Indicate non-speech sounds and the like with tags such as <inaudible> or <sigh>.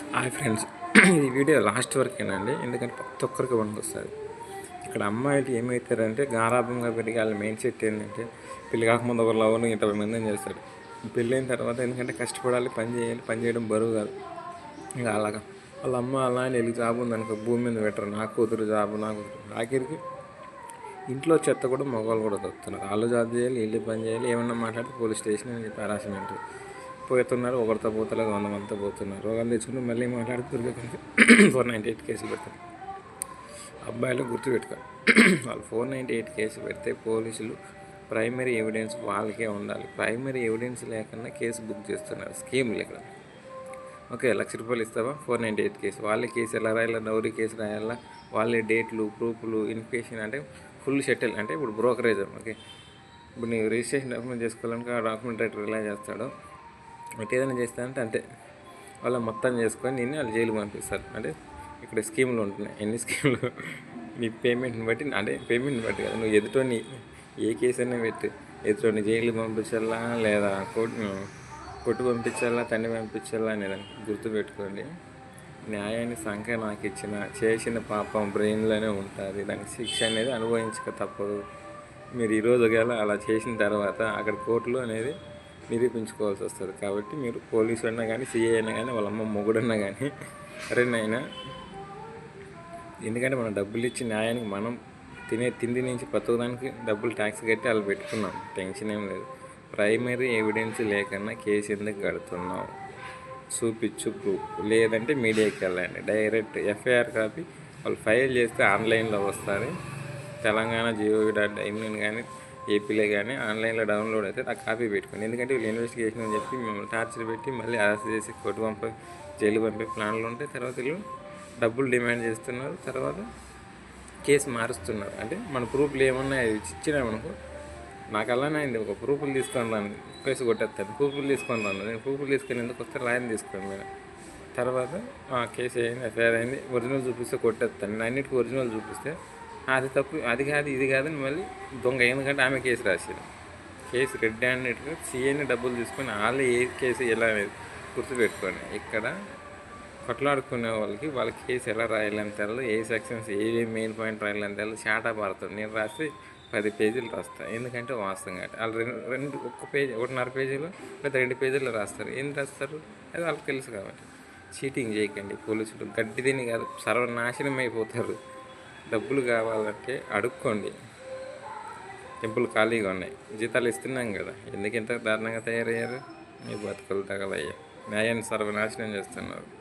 Hi friends. ఈ video last వరకేనండి. ఎందుకంటే ప్రతి ఒక్కరికి వస్తుంది ఇక్కడ అమ్మాయిలు ఏమవుతారంటే గారాభంగా పెరిగి వాళ్ళ మెయిన్ సెట్ ఏంటంటే పెళ్ళి కాకముందు ఒకరు లవ్ను ఇరవై మంది చేస్తారు. పెళ్ళైన తర్వాత ఎందుకంటే కష్టపడాలి పని చేయాలి పని చేయడం బరువు కాదు. ఇంకా అలాగా. వాళ్ళ అమ్మ అలా అని వెళ్ళి జాబ్ ఉందనుకో భూమి మీద పెట్టరు. నా కూతురు జాబ్ నా కూతురు ఆఖరికి ఇంట్లో చెత్త కూడా మగవాళ్ళు కూడా దొరుకుతున్నారు వాళ్ళు జాబ్ చేయాలి వీళ్ళు పని చేయాలి ఏమన్నా మాట్లాడితే పోలీస్ స్టేషన్ అని చెప్పి హరాస్మెంట్ పోతున్నారు ఒకరితో పోతలేదు వంద మందితో పోతున్నారు. రోగాలు తెచ్చుకుంటూ మళ్ళీ మాట్లాడితే ఫోర్ నైంటీ ఎయిట్ కేసులు పెడతారు. అబ్బాయిలు గుర్తుపెట్టుకో. <coughs> వాళ్ళు ఫోర్ నైంటీ ఎయిట్ కేసు పెడితే పోలీసులు ప్రైమరీ ఎవిడెన్స్ వాళ్ళకే ఉండాలి. ప్రైమరీ ఎవిడెన్స్ లేకుండా కేసు బుక్ చేస్తున్నారు. స్కీమ్లు ఇక్కడ ఓకే లక్ష రూపాయలు ఇస్తావా? Four ninety eight case. వాళ్ళే కేసు ఎలా రాయాలా? నౌరీ కేసు రాయాలా? వాళ్ళే డేట్లు ప్రూఫ్లు ఇన్ఫికేషన్ అంటే ఫుల్ షెటిల్ అంటే ఇప్పుడు బ్రోకరేజ్ ఓకే. ఇప్పుడు నీవు రిజిస్ట్రేషన్ డాక్యుమెంట్ చేసుకోవాలంటే ఆ డాక్యుమెంట్ రైటర్ ఎలా చేస్తాడో అంటే ఏదైనా చేస్తానంటే అంతే. వాళ్ళ మొత్తం చేసుకొని నేను వాళ్ళు జైలు పంపిస్తారు. అంటే ఇక్కడ స్కీములు ఉంటున్నాయి. ఎన్ని స్కీములు? నీ పేమెంట్ని బట్టి అంటే పేమెంట్ని బట్టి కదా. నువ్వు ఎదుటోని ఏ కేసు అయినా పెట్టి. ఎదుటోని జైలు పంపించాలా లేదా కోర్టు కొట్టు పంపించాలా తండ్రి పంపించాలా అనేది గుర్తుపెట్టుకోండి న్యాయాన్ని సంఖ్య నాకు ఇచ్చిన చేసిన పాపం బ్రెయిన్లోనే ఉంటుంది. దానికి శిక్ష అనేది అనుభవించక తప్పదు. మీరు ఈరోజు ఒకవేళ అలా చేసిన తర్వాత అక్కడ కోర్టులో అనేది నిరూపించుకోవాల్సి వస్తుంది. కాబట్టి మీరు పోలీసు అయినా కానీ సిఐ అయినా కానీ వాళ్ళ అమ్మ మొగుడన్నా కానీ అరే నాయనా ఎందుకంటే మనం డబ్బులు ఇచ్చి న్యాయానికి మనం తినే తిండి నుంచి బతుకుదానికి డబ్బులు ట్యాక్స్ కట్టి వాళ్ళు పెట్టుకున్నాం. టెన్షన్ ఏం లేదు. ప్రైమరీ ఎవిడెన్స్ లేకన్నా కేసు ఎందుకు కడుతున్నావు? చూపించు ప్రూఫ్ లేదంటే మీడియాకి వెళ్ళండి. డైరెక్ట్ ఎఫ్ఐఆర్ కాపీ వాళ్ళు ఫైల్ చేస్తే ఆన్లైన్లో వస్తుంది. తెలంగాణ జియో డాట్ ఇన్ కానీ ఏపీలో కానీ ఆన్లైన్లో డౌన్లోడ్ అయితే ఆ కాపీ పెట్టుకోండి ఎందుకంటే వీళ్ళు ఇన్వెస్టిగేషన్ అని చెప్పి మిమ్మల్ని టార్చర్ పెట్టి మళ్ళీ అరెస్ట్ చేసి కోర్టు పంపే జైలు పంపే ప్లాన్లు ఉంటాయి తర్వాత వీళ్ళు డబ్బులు డిమాండ్ చేస్తున్నారు తర్వాత కేసు మారుస్తున్నారు. అంటే మన ప్రూఫ్లు ఏమన్నా ఇచ్చినామనుకో నాకు అలానే అయింది. ఒక ప్రూఫ్లు తీసుకొని రాను కేసు కొట్టేస్తాను ప్రూఫ్లు తీసుకొని రాను నేను ప్రూఫ్లు తీసుకొని ఎందుకు వస్తే లాయన్ తీసుకొని నేను తర్వాత ఆ కేసు అయింది ఎఫ్ఐఆర్ అయింది ఒరిజినల్ చూపిస్తే కొట్టేస్తాను. నేను అన్నిటికీ ఒరిజినల్ చూపిస్తే అది తప్పు అది కాదు ఇది కాదని మళ్ళీ దొంగ. ఎందుకంటే ఆమె కేసు రాసింది. కేసు రెడ్ హ్యాండెడ్గా సీఏని డబ్బులు తీసుకొని వాళ్ళు ఏ కేసు ఎలా అనేది గుర్తుపెట్టుకోండి. ఇక్కడ కొట్లాడుకునే వాళ్ళకి వాళ్ళ కేసు ఎలా రాయాలని తెలదు ఏ సెక్షన్స్ ఏ మెయిన్ పాయింట్ రాయాలని తెలదు షాటా పడుతుంది నేను రాస్తే పది పేజీలు రాస్తాను ఎందుకంటే వాస్తవం కాబట్టి వాళ్ళు రెండు రెండు ఒక్క పేజీ ఒకటిన్నర పేజీలు లేదా రెండు పేజీలు రాస్తారు. ఏం రాస్తారు? అది వాళ్ళకి తెలుసు కాబట్టి. చీటింగ్ చేయకండి. పోలీసులు గడ్డి తిని కాదు సర్వనాశనం అయిపోతారు. డబ్బులు కావాలంటే అడుక్కోండి. టెంపుల్ ఖాళీగా ఉన్నాయి. జీతాలు ఇస్తున్నాం కదా. ఎందుకు ఇంత దారుణంగా తయారయ్యారు? మీ బతుకులు తగలయ్యా న్యాయాన్ని సర్వనాశనం చేస్తున్నారు.